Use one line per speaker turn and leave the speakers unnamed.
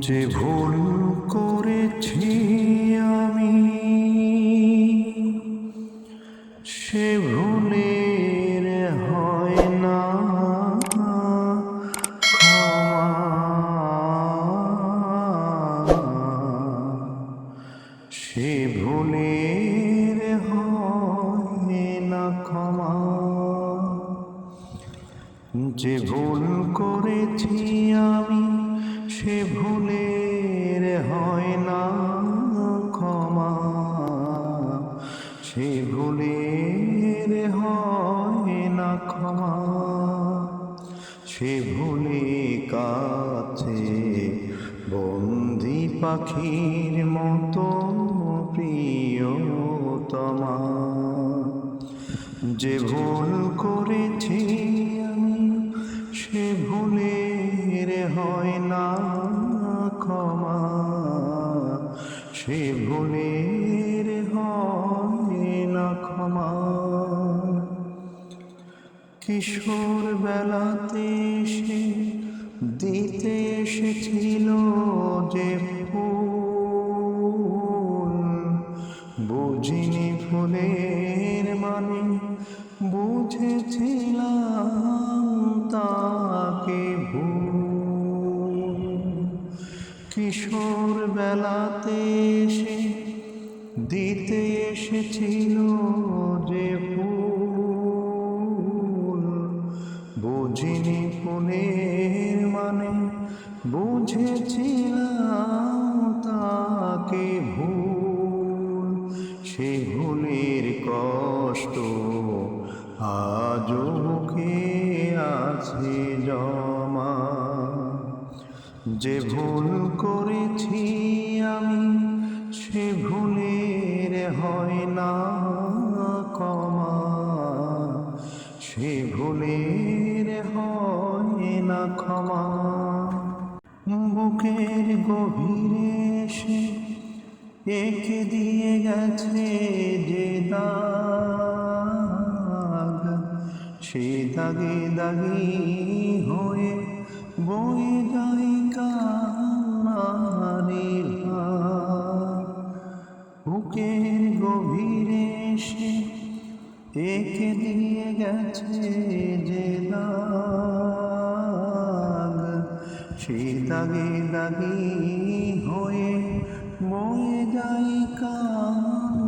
যে ভুল করেছি আমি, সে ভুলের হয় না। ক্ষমা। সে ভুলের হয় না, ক্ষমা। যে ভুল করেছি আমি সে ভুলের হয় না ক্ষমা। সে ভুলের হয় না ক্ষমা। সে ভুলে কাছে বন্দি পাখির মতো প্রিয়তমা। যে ভুল করেছি আমি, সে ভুলের হয় না সে ভুলের হয় না ক্ষমা। কিশোর বেলাতে সে দিতে এসেছিল যে ফুল। বুঝিনি ফুলের মানে বুঝেছিলাম কিশোর বেলাতে সে দিতে এসেছিল যে ফুল। বুঝিনি ফুলের মানে বুঝেছিলাম তাকে ভুল। সে ভুলের কষ্ট আজ বুকে আছে জমা যে ভুল করেছি আমি, সে ভুলের হয় না ক্ষমা। সে ভুলের হয় না ক্ষমা। বুকের গভীরে সে এঁকে দিয়ে গেছে যে দাগ। সে দাগে দাগি হয়ে বয়ে গভীরে সে একে দিয়ে গেছে যে দাগ। সে দাগে দাগি হয়ে বয়ে যায় কানারি